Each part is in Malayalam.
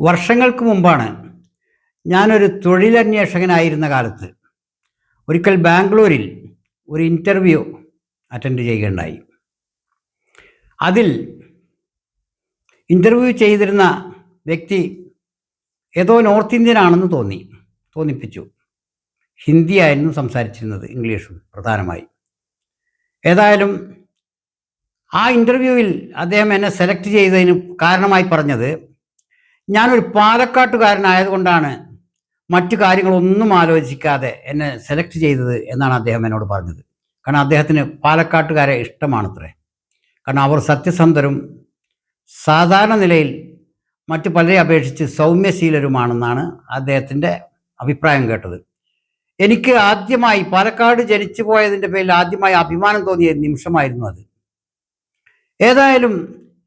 വർഷങ്ങൾക്ക് മുമ്പാണ് ഞാനൊരു തൊഴിലന്വേഷകനായിരുന്ന കാലത്ത് ഒരിക്കൽ ബാംഗ്ലൂരിൽ ഒരു ഇന്റർവ്യൂ അറ്റൻഡ് ചെയ്യുകയുണ്ടായി. അതിൽ ഇന്റർവ്യൂ ചെയ്തിരുന്ന വ്യക്തി ഏതോ നോർത്ത് ഇന്ത്യൻ ആണെന്ന് തോന്നി തോന്നിപ്പിച്ചു. ഹിന്ദിയായിരുന്നു സംസാരിച്ചിരുന്നത് ഇംഗ്ലീഷും പ്രധാനമായി. ഏതായാലും ആ ഇന്റർവ്യൂവിൽ അദ്ദേഹം എന്നെ സെലക്ട് ചെയ്തതിന് കാരണമായി പറഞ്ഞത് ഞാനൊരു പാലക്കാട്ടുകാരനായതുകൊണ്ടാണ് മറ്റു കാര്യങ്ങളൊന്നും ആലോചിക്കാതെ എന്നെ സെലക്ട് ചെയ്തത് എന്നാണ് അദ്ദേഹം എന്നോട് പറഞ്ഞത്. കാരണം അദ്ദേഹത്തിന് പാലക്കാട്ടുകാരെ ഇഷ്ടമാണത്രേ. കാരണം അവർ സത്യസന്ധരും സാധാരണ നിലയിൽ മറ്റു പലരെ അപേക്ഷിച്ച് സൗമ്യശീലരുമാണെന്നാണ് അദ്ദേഹത്തിന്റെ അഭിപ്രായം കേട്ടത്. എനിക്ക് ആദ്യമായി പാലക്കാട് ജനിച്ചു പോയതിന്റെ പേരിൽ ആദ്യമായി അഭിമാനം തോന്നിയ നിമിഷമായിരുന്നു അത്. ഏതായാലും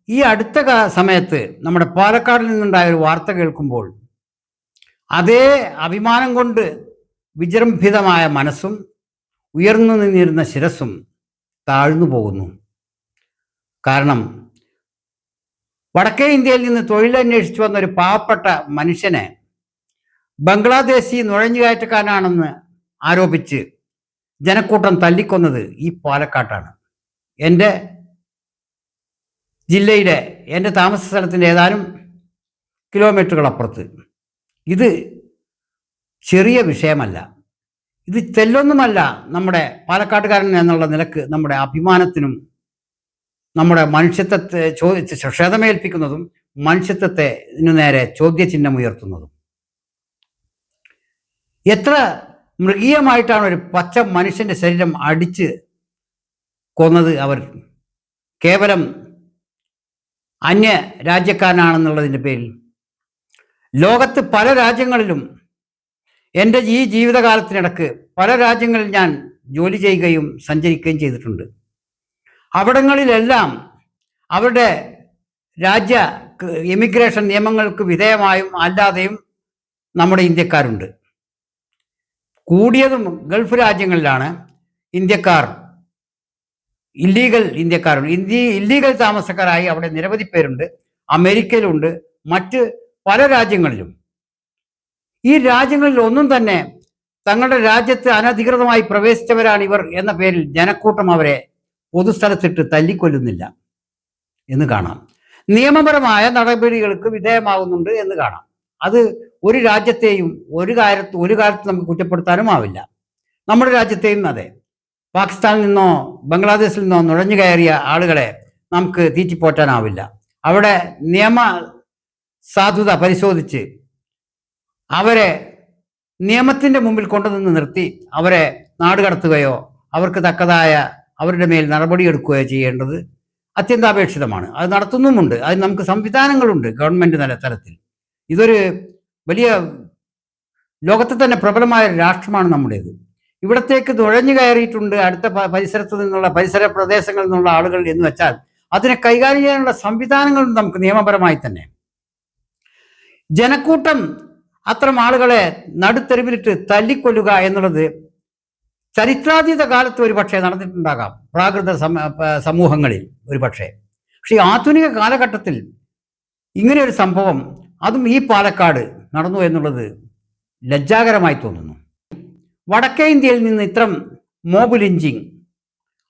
ഈ അടുത്ത സമയത്ത് നമ്മുടെ പാലക്കാടിൽ നിന്നുണ്ടായ ഒരു വാർത്ത കേൾക്കുമ്പോൾ അതേ അഭിമാനം കൊണ്ട് വിജൃംഭിതമായ മനസ്സും ഉയർന്നു നിന്നിരുന്ന ശിരസും താഴ്ന്നു പോകുന്നു. കാരണം വടക്കേ ഇന്ത്യയിൽ നിന്ന് തൊഴിലന്വേഷിച്ചു വന്ന ഒരു പാവപ്പെട്ട മനുഷ്യനെ ബംഗ്ലാദേശി നുഴഞ്ഞുകയറ്റക്കാരനാണെന്ന് ആരോപിച്ച് ജനക്കൂട്ടം തല്ലിക്കൊന്നത് ഈ പാലക്കാട്ടാണ്. എന്റെ ജില്ലയിലെ എന്റെ താമസ സ്ഥലത്തിന്റെ ഏതാനും കിലോമീറ്ററുകൾ അപ്പുറത്ത്. ഇത് ചെറിയ വിഷയമല്ല. ഇത് തെല്ലൊന്നുമല്ല നമ്മുടെ പാലക്കാട്ടുകാരൻ എന്നുള്ള നിലയ്ക്ക് നമ്മുടെ അഭിമാനത്തിനും നമ്മുടെ മനുഷ്യത്വത്തെ ചോദിച്ച് ക്ഷതമേൽപ്പിക്കുന്നതും മനുഷ്യത്വത്തെ നേരെ ചോദ്യചിഹ്നം ഉയർത്തുന്നതും. എത്ര മൃഗീയമായിട്ടാണ് ഒരു പച്ച മനുഷ്യന്റെ ശരീരം അടിച്ച് കൊന്നത് അവർ? കേവലം അന്യ രാജ്യക്കാരനാണെന്നുള്ളതിന്റെ പേരിൽ. ലോകത്ത് പല രാജ്യങ്ങളിലും എന്റെ ഈ ജീവിതകാലത്തിനിടക്ക് പല രാജ്യങ്ങളിൽ ഞാൻ ജോലി ചെയ്യുകയും സഞ്ചരിക്കുകയും ചെയ്തിട്ടുണ്ട്. അവിടങ്ങളിലെല്ലാം അവരുടെ രാജ്യ ഇമിഗ്രേഷൻ നിയമങ്ങൾക്ക് വിധേയമായും അല്ലാതെയും നമ്മുടെ ഇന്ത്യക്കാരുണ്ട്. കൂടിയതും ഗൾഫ് രാജ്യങ്ങളിലാണ് ഇന്ത്യക്കാർ ഇല്ലീഗൽ ഇന്ത്യക്കാരുണ്ട്. ഇന്ത്യ ഇല്ലീഗൽ താമസക്കാരായി അവിടെ നിരവധി പേരുണ്ട്. അമേരിക്കയിലുണ്ട്. മറ്റ് പല രാജ്യങ്ങളിലും. ഈ രാജ്യങ്ങളിൽ ഒന്നും തന്നെ തങ്ങളുടെ രാജ്യത്ത് അനധികൃതമായി പ്രവേശിച്ചവരാണ് ഇവർ എന്ന പേരിൽ ജനക്കൂട്ടം അവരെ പൊതുസ്ഥലത്തിട്ട് തല്ലിക്കൊല്ലുന്നില്ല എന്ന് കാണാം. നിയമപരമായ നടപടികൾക്ക് വിധേയമാകുന്നുണ്ട് എന്ന് കാണാം. അത് ഒരു രാജ്യത്തെയും ഒരു കാര്യത്ത് ഒരു കാലത്ത് നമുക്ക് കുറ്റപ്പെടുത്താനും ആവില്ല. നമ്മുടെ രാജ്യത്തെയും അതെ. പാകിസ്ഥാനിൽ നിന്നോ ബംഗ്ലാദേശിൽ നിന്നോ നുഴഞ്ഞു കയറിയ ആളുകളെ നമുക്ക് തീറ്റിപ്പോറ്റാനാവില്ല. അവിടെ നിയമ സാധുത പരിശോധിച്ച് അവരെ നിയമത്തിന്റെ മുമ്പിൽ കൊണ്ടുവന്ന് നിർത്തി അവരെ നാടുകടത്തുകയോ അവർക്ക് തക്കതായ അവരുടെ മേൽ നടപടിയെടുക്കുകയോ ചെയ്യേണ്ടത് അത്യന്താപേക്ഷിതമാണ്. അത് നടത്തുന്നുമുണ്ട്. അത് നമുക്ക് സംവിധാനങ്ങളുണ്ട് ഗവൺമെന്റ് നില തലത്തിൽ. ഇതൊരു വലിയ ലോകത്തെ തന്നെ പ്രബലമായ രാഷ്ട്രമാണ് നമ്മുടേത്. ഇവിടത്തേക്ക് നുഴഞ്ഞു കയറിയിട്ടുണ്ട് അടുത്ത പരിസരത്ത് നിന്നുള്ള പരിസര പ്രദേശങ്ങളിൽ നിന്നുള്ള ആളുകൾ എന്ന് വെച്ചാൽ അതിനെ കൈകാര്യം ചെയ്യാനുള്ള സംവിധാനങ്ങളുണ്ട് നമുക്ക് നിയമപരമായി തന്നെ. ജനക്കൂട്ടം അത്തരം ആളുകളെ നടുത്തെരുവിലിട്ട് തല്ലിക്കൊല്ലുക എന്നുള്ളത് ചരിത്രാതീത കാലത്ത് ഒരു പക്ഷേ നടന്നിട്ടുണ്ടാകാം. പ്രാകൃത സമൂഹങ്ങളിൽ ഒരു പക്ഷേ. ആധുനിക കാലഘട്ടത്തിൽ ഇങ്ങനെ ഒരു സംഭവം അതും ഈ പാലക്കാട് നടന്നു എന്നുള്ളത് ലജ്ജാകരമായി തോന്നുന്നു. വടക്കേ ഇന്ത്യയിൽ നിന്ന് ഇത്തരം മോബ് ലിഞ്ചിങ്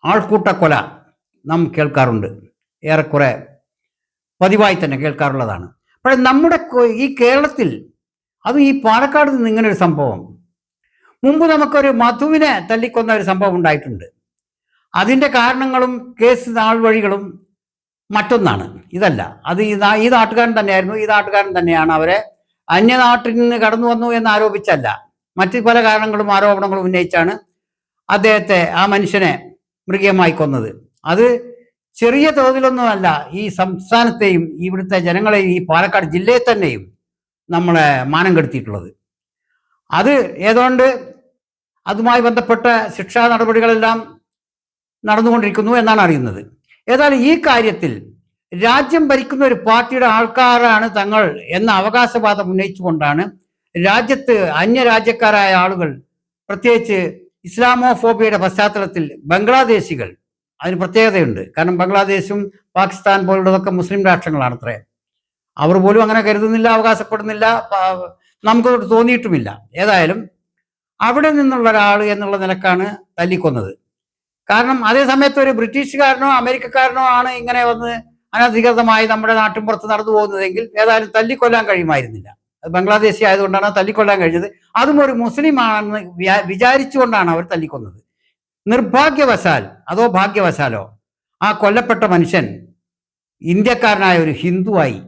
ആൾക്കൂട്ടക്കൊല നാം കേൾക്കാറുണ്ട്. ഏറെക്കുറെ പതിവായി തന്നെ കേൾക്കാറുള്ളതാണ്. പക്ഷേ നമ്മുടെ ഈ കേരളത്തിൽ അതും ഈ പാലക്കാട് നിന്ന് ഇങ്ങനെ ഒരു സംഭവം. മുമ്പ് നമുക്കൊരു മധുവിനെ തല്ലിക്കൊന്ന ഒരു സംഭവം ഉണ്ടായിട്ടുണ്ട്. അതിന്റെ കാരണങ്ങളും കേസ് നാൾ വഴികളും മറ്റൊന്നാണ്. ഇതല്ല. അത് ഈ ഈ നാട്ടുകാരൻ തന്നെയായിരുന്നു. ഈ നാട്ടുകാരൻ തന്നെയാണ് അവരെ അന്യനാട്ടിൽ നിന്ന് കടന്നു വന്നു എന്ന് ആരോപിച്ചല്ല. മറ്റ് പല കാരണങ്ങളും ആരോപണങ്ങളും ഉന്നയിച്ചാണ് അദ്ദേഹത്തെ ആ മനുഷ്യനെ മൃഗീയമായി കൊന്നത്. അത് ചെറിയ തോതിലൊന്നുമല്ല ഈ സംസ്ഥാനത്തെയും ഇവിടുത്തെ ജനങ്ങളെയും ഈ പാലക്കാട് ജില്ലയെ തന്നെയും നമ്മളെ മാനം കെടുത്തിയിട്ടുള്ളത് അത് ഏതാണ്ട് അതുമായി ബന്ധപ്പെട്ട ശിക്ഷാ നടപടികളെല്ലാം നടന്നുകൊണ്ടിരിക്കുന്നു എന്നാണ് അറിയുന്നത്. ഏതായാലും ഈ കാര്യത്തിൽ രാജ്യം ഭരിക്കുന്ന ഒരു പാർട്ടിയുടെ ആൾക്കാരാണ് തങ്ങൾ എന്ന അവകാശവാദം ഉന്നയിച്ചുകൊണ്ടാണ് രാജ്യത്ത് അന്യരാജ്യക്കാരായ ആളുകൾ പ്രത്യേകിച്ച് ഇസ്ലാമോഫോബിയയുടെ പശ്ചാത്തലത്തിൽ ബംഗ്ലാദേശികൾ അതിന് പ്രത്യേകതയുണ്ട്. കാരണം ബംഗ്ലാദേശും പാകിസ്ഥാൻ പോലുള്ളതൊക്കെ മുസ്ലിം രാഷ്ട്രങ്ങളാണ് അത്രേ അവർ പോലും അങ്ങനെ കരുതുന്നില്ല അവകാശപ്പെടുന്നില്ല നമുക്കതോട് നമുക്ക് തോന്നിയിട്ടുമില്ല. ഏതായാലും അവിടെ നിന്നുള്ള ഒരാൾ എന്നുള്ള നിലക്കാണ് തല്ലിക്കൊന്നത്. കാരണം അതേ സമയത്ത് ഒരു ബ്രിട്ടീഷുകാരനോ അമേരിക്കക്കാരനോ ആണ് ഇങ്ങനെ വന്ന് അനധികൃതമായി നമ്മുടെ നാട്ടിൻപുറത്ത് നടന്നു പോകുന്നതെങ്കിൽ ഏതായാലും തല്ലിക്കൊല്ലാൻ കഴിയുമായിരുന്നില്ല. ബംഗ്ലാദേശി ആയതുകൊണ്ടാണ് തല്ലിക്കൊല്ലാൻ കഴിഞ്ഞത്. അതും ഒരു മുസ്ലിം ആണെന്ന് വിചാരിച്ചുകൊണ്ടാണ് അവർ തല്ലിക്കൊന്നത്. നിർഭാഗ്യവശാൽ അതോ ഭാഗ്യവശാലോ ആ കൊല്ലപ്പെട്ട മനുഷ്യൻ ഇന്ത്യക്കാരനായ ഒരു ഹിന്ദുവായി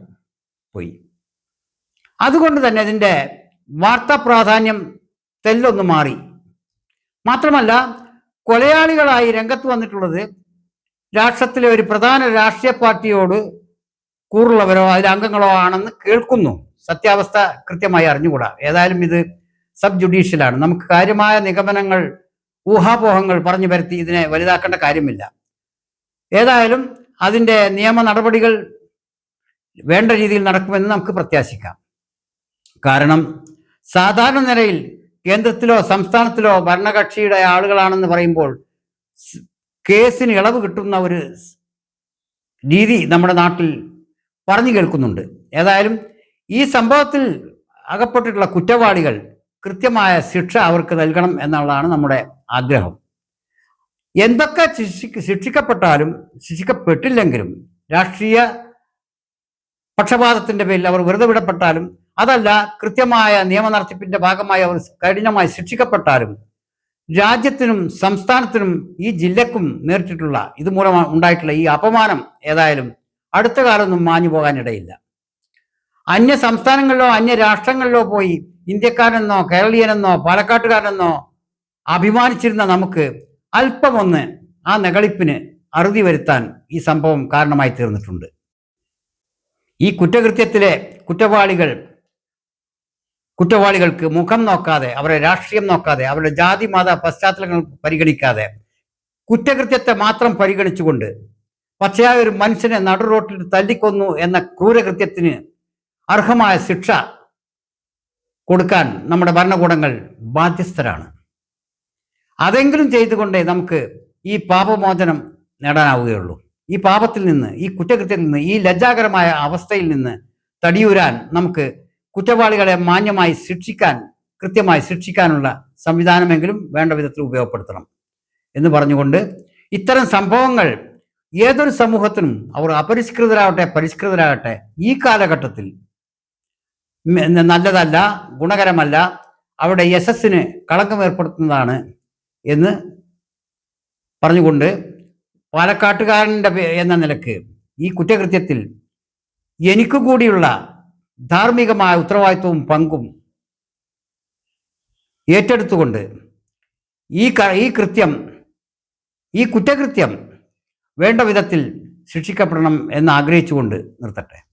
പോയി. അതുകൊണ്ട് തന്നെ അതിന്റെ വാർത്താ പ്രാധാന്യം തെല്ലൊന്ന് മാറി. മാത്രമല്ല കൊലയാളികളായി രംഗത്ത് വന്നിട്ടുള്ളത് രാഷ്ട്രത്തിലെ ഒരു പ്രധാന രാഷ്ട്രീയ പാർട്ടിയോട് കൂറുള്ളവരോ അതിലെ അംഗങ്ങളോ ആണെന്ന് കേൾക്കുന്നു. സത്യാവസ്ഥ കൃത്യമായി അറിഞ്ഞുകൂടാ. ഏതായാലും ഇത് സബ് ജുഡീഷ്യലാണ്. നമുക്ക് കാര്യമായ നിഗമനങ്ങൾ ഊഹാപോഹങ്ങൾ പറഞ്ഞു വരുത്തി ഇതിനെ വലുതാക്കേണ്ട കാര്യമില്ല. ഏതായാലും അതിന്റെ നിയമ നടപടികൾ വേണ്ട രീതിയിൽ നടക്കുമെന്ന് നമുക്ക് പ്രത്യാശിക്കാം. കാരണം സാധാരണ നിലയിൽ കേന്ദ്രത്തിലോ സംസ്ഥാനത്തിലോ ഭരണകക്ഷിയുടെ ആളുകളാണെന്ന് പറയുമ്പോൾ കേസിന് ഇളവ് കിട്ടുന്ന ഒരു രീതി നമ്മുടെ നാട്ടിൽ പറഞ്ഞു കേൾക്കുന്നുണ്ട്. ഏതായാലും ഈ സംഭവത്തിൽ അകപ്പെട്ടിട്ടുള്ള കുറ്റവാളികൾ കൃത്യമായ ശിക്ഷ അവർക്ക് നൽകണം എന്നുള്ളതാണ് നമ്മുടെ ആഗ്രഹം. എന്തൊക്കെ ശിക്ഷി ശിക്ഷിക്കപ്പെട്ടാലും ശിക്ഷിക്കപ്പെട്ടില്ലെങ്കിലും രാഷ്ട്രീയ പക്ഷപാതത്തിന്റെ പേരിൽ അവർ വെറുതെ വിടപ്പെട്ടാലും അതല്ല കൃത്യമായ നിയമ നടത്തിപ്പിന്റെ ഭാഗമായി അവർ കഠിനമായി ശിക്ഷിക്കപ്പെട്ടാലും രാജ്യത്തിനും സംസ്ഥാനത്തിനും ഈ ജില്ലക്കും നേരിട്ടിട്ടുള്ള ഇതുമൂലം ഉണ്ടായിട്ടുള്ള ഈ അപമാനം ഏതായാലും അടുത്ത കാലമൊന്നും മാഞ്ഞു പോകാനിടയില്ല അന്യ സംസ്ഥാനങ്ങളിലോ അന്യ രാഷ്ട്രങ്ങളിലോ പോയി ഇന്ത്യക്കാരെന്നോ കേരളീയനെന്നോ പാലക്കാട്ടുകാരനെന്നോ അഭിമാനിച്ചിരുന്ന നമുക്ക് അല്പമൊന്ന് ആ നെകളിപ്പിന് അറുതി വരുത്താൻ ഈ സംഭവം കാരണമായി തീർന്നിട്ടുണ്ട്. ഈ കുറ്റകൃത്യത്തിലെ കുറ്റവാളികൾ കുറ്റവാളികൾക്ക് മുഖം നോക്കാതെ അവരുടെ രാഷ്ട്രീയം നോക്കാതെ അവരുടെ ജാതി മത പശ്ചാത്തലങ്ങൾ പരിഗണിക്കാതെ കുറ്റകൃത്യത്തെ മാത്രം പരിഗണിച്ചുകൊണ്ട് പച്ചയായ ഒരു മനുഷ്യനെ നടുറോട്ടിൽ തല്ലിക്കൊന്നു എന്ന ക്രൂരകൃത്യത്തിന് അർഹമായ ശിക്ഷ കൊടുക്കാൻ നമ്മുടെ ഭരണകൂടങ്ങൾ ബാധ്യസ്ഥരാണ്. അതെങ്കിലും ചെയ്തുകൊണ്ടേ നമുക്ക് ഈ പാപമോചനം നേടാനാവുകയുള്ളൂ. ഈ പാപത്തിൽ നിന്ന് ഈ കുറ്റകൃത്യത്തിൽ നിന്ന് ഈ ലജ്ജാകരമായ അവസ്ഥയിൽ നിന്ന് തടിയൂരാൻ നമുക്ക് കുറ്റവാളികളെ മാന്യമായി ശിക്ഷിക്കാൻ കൃത്യമായി ശിക്ഷിക്കാനുള്ള സംവിധാനമെങ്കിലും വേണ്ട വിധത്തിൽ ഉപയോഗപ്പെടുത്തണം എന്ന് പറഞ്ഞുകൊണ്ട് ഇത്തരം സംഭവങ്ങൾ ഏതൊരു സമൂഹത്തിനും അവർ അപരിഷ്കൃതരാകട്ടെ പരിഷ്കൃതരാകട്ടെ ഈ കാലഘട്ടത്തിൽ നല്ലതല്ല ഗുണകരമല്ല. അവിടെ യശസ്സിന് കളങ്കം ഏർപ്പെടുത്തുന്നതാണ് എന്ന് പറഞ്ഞുകൊണ്ട് പാലക്കാട്ടുകാരന്റെ എന്ന നിലയ്ക്ക് ഈ കുറ്റകൃത്യത്തിൽ എനിക്കു കൂടിയുള്ള ധാർമ്മികമായ ഉത്തരവാദിത്വവും പങ്കും ഏറ്റെടുത്തുകൊണ്ട് ഈ ഈ കൃത്യം ഈ കുറ്റകൃത്യം വേണ്ട വിധത്തിൽ ശിക്ഷിക്കപ്പെടണം എന്ന് ആഗ്രഹിച്ചുകൊണ്ട് നിർത്തട്ടെ.